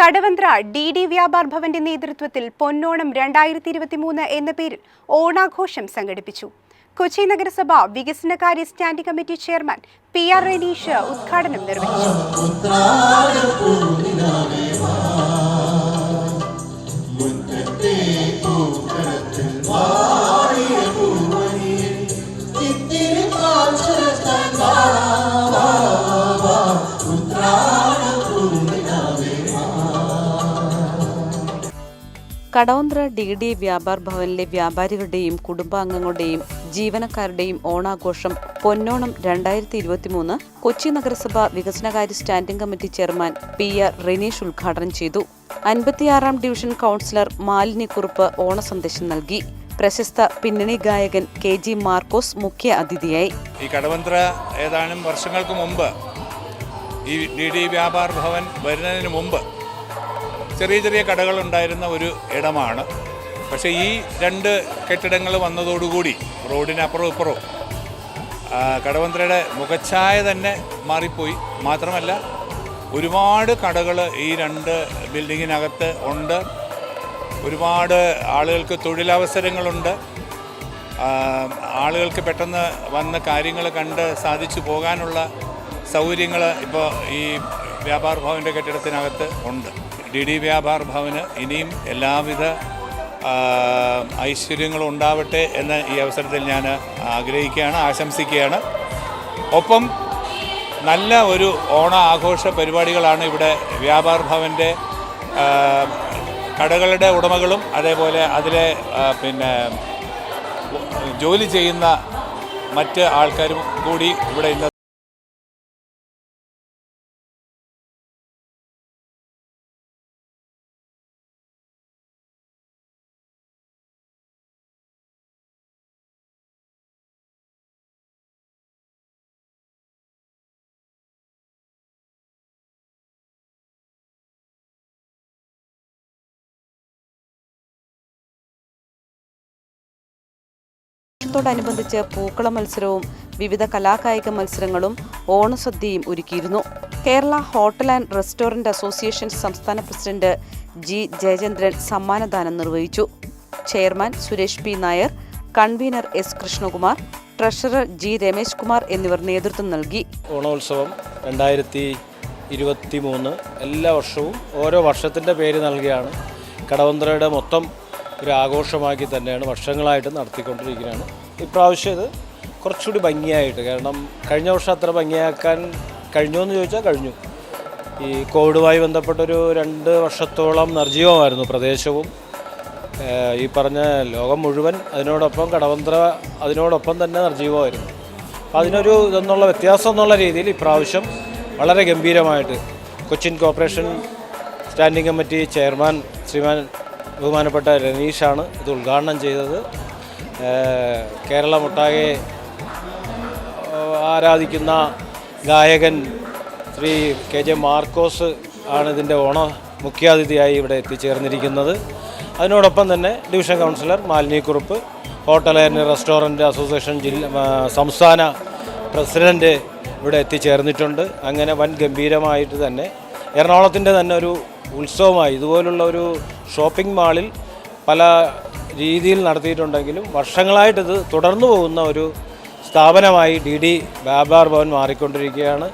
Kadavanthra D D Vyapar ഭവന്റെ നേതൃത്വത്തിൽ പൊന്നോണം രണ്ടായിരത്തി ഇരുപത്തിമൂന്ന് എന്ന പേരിൽ ഓണാഘോഷം സംഘടിപ്പിച്ചു. കൊച്ചി നഗരസഭ വികസനകാര്യ standing committee chairman P R Ranish ഉദ്ഘാടനം നിർവഹിച്ചു. കടവന്ത്ര ഡി ഡി വ്യാപാർ ഭവനിലെ വ്യാപാരികളുടെയും കുടുംബാംഗങ്ങളുടെയും ജീവനക്കാരുടെയും ഓണാഘോഷം പൊന്നോണം രണ്ടായിരത്തി ഇരുപത്തിമൂന്ന് കൊച്ചി നഗരസഭ വികസനകാര്യ standing committee chairman P R Rineesh ഉദ്ഘാടനം ചെയ്തു. അൻപത്തിയാറാം ഡിവിഷൻ കൗൺസിലർ ഓണ സന്ദേശം നൽകി. പ്രശസ്ത പിന്നണി ഗായകൻ കെ ജി മാർക്കോസ് മുഖ്യ അതിഥിയായി. ഈ കടവന്ത്ര ഏതാനും വർഷങ്ങൾക്ക് മുമ്പ് ഈ ഡി ഡി വ്യാപാർ ഭവൻ വരുന്നതിന് മുമ്പ് ചെറിയ ചെറിയ കടകളുണ്ടായിരുന്ന ഒരു ഇടമാണ്. പക്ഷേ ഈ രണ്ട് കെട്ടിടങ്ങൾ വന്നതോടുകൂടി റോഡിനപ്പുറം ഇപ്പുറവും കടവന്ത്രയുടെ മുഖച്ഛായ തന്നെ മാറിപ്പോയി. മാത്രമല്ല ഒരുപാട് കടകൾ ഈ രണ്ട് ബിൽഡിങ്ങിനകത്ത് ഉണ്ട്. ഒരുപാട് ആളുകൾക്ക് തൊഴിലവസരങ്ങളുണ്ട്. ആളുകൾക്ക് പെട്ടെന്ന് വന്ന കാര്യങ്ങൾ കണ്ട് സാധിച്ചു പോകാനുള്ള സൗകര്യങ്ങൾ ഇപ്പോൾ ഈ വ്യാപാർ ഭവന്റെ കെട്ടിടത്തിനകത്ത് ഉണ്ട്. ഡി ഡി വ്യാപാർ ഭവന് ഇനിയും എല്ലാവിധ ഐശ്വര്യങ്ങളും ഉണ്ടാവട്ടെ എന്ന് ഈ അവസരത്തിൽ ഞാൻ ആഗ്രഹിക്കുകയാണ് ആശംസിക്കുകയാണ്. ഒപ്പം നല്ല ഒരു ഓണ ആഘോഷ പരിപാടികളാണ് ഇവിടെ വ്യാപാർ ഭവന്റെ കടകളുടെ ഉടമകളും അതേപോലെ അതിലെ പിന്നെ ജോലി ചെയ്യുന്ന മറ്റ് ആൾക്കാരും കൂടി ഇവിടെ ഇന്ന് ത്തോടനുബന്ധിച്ച് പൂക്കള മത്സരവും വിവിധ കലാകായിക മത്സരങ്ങളും ഓണസദ്യയും ഒരുക്കിയിരുന്നു. Kerala hotel and restaurant association സംസ്ഥാന പ്രസിഡന്റ് ജി ജയചന്ദ്രൻ സമ്മാനദാനം നിർവഹിച്ചു. Chairman Suresh P Nair convener S Krishnakumar treasurer G Ramesh Kumar എന്നിവർ നേതൃത്വം നൽകി. ഓണോത്സവം രണ്ടായിരത്തി ഇരുപത്തി മൂന്ന് എല്ലാ വർഷവും ഓരോ വർഷത്തിന്റെ പേര് നൽകിയാണ്. കടവന്ത്രയുടെ മൊത്തം ഒരു ആഘോഷമാക്കി തന്നെയാണ് വർഷങ്ങളായിട്ട് നടത്തിക്കൊണ്ടിരിക്കുകയാണ്. ഇപ്രാവശ്യം ഇത് കുറച്ചുകൂടി ഭംഗിയായിട്ട് കാരണം കഴിഞ്ഞ വർഷം അത്ര ഭംഗിയാക്കാൻ കഴിഞ്ഞോ എന്ന് ചോദിച്ചാൽ കഴിഞ്ഞു. ഈ കോവിഡുമായി ബന്ധപ്പെട്ടൊരു രണ്ട് വർഷത്തോളം നിർജീവമായിരുന്നു പ്രദേശവും. ഈ പറഞ്ഞ ലോകം മുഴുവൻ അതിനോടൊപ്പം കടവന്ത്ര അതിനോടൊപ്പം തന്നെ നിർജീവമായിരുന്നു അപ്പോൾ അതിനൊരു ഇതെന്നുള്ള വ്യത്യാസം എന്നുള്ള രീതിയിൽ ഇപ്രാവശ്യം വളരെ ഗംഭീരമായിട്ട് Cochin corporation standing committee chairman ശ്രീമാൻ ബഹുമാനപ്പെട്ട രനീഷാണ് ഇത് ഉദ്ഘാടനം ചെയ്തത്. കേരളമൊട്ടാകെ ആരാധിക്കുന്ന ഗായകൻ ശ്രീ കെ ജെ മാർക്കോസ് ആണ് ഇതിന്റെ ഓണ മുഖ്യാതിഥിയായി ഇവിടെ എത്തിച്ചേർന്നിരിക്കുന്നത്. അതിനോടൊപ്പം തന്നെ division councillor Malini Kurup hotel and restaurant association ജില്ല സംസ്ഥാന പ്രസിഡന്റ് ഇവിടെ എത്തിച്ചേർന്നിട്ടുണ്ട്. അങ്ങനെ വൻ ഗംഭീരമായിട്ട് തന്നെ എറണാകുളത്തിന്റെ തന്നെ ഒരു ഉത്സവമായി ഇതുപോലുള്ള ഒരു ഷോപ്പിംഗ് മാളിൽ പല രീതിയിൽ നടത്തിയിട്ടുണ്ടെങ്കിലും വർഷങ്ങളായിട്ടിത് തുടർന്നു പോകുന്ന ഒരു സ്ഥാപനമായി ഡി ഡി വ്യാപാർ ഭവൻ മാറിക്കൊണ്ടിരിക്കുകയാണ്.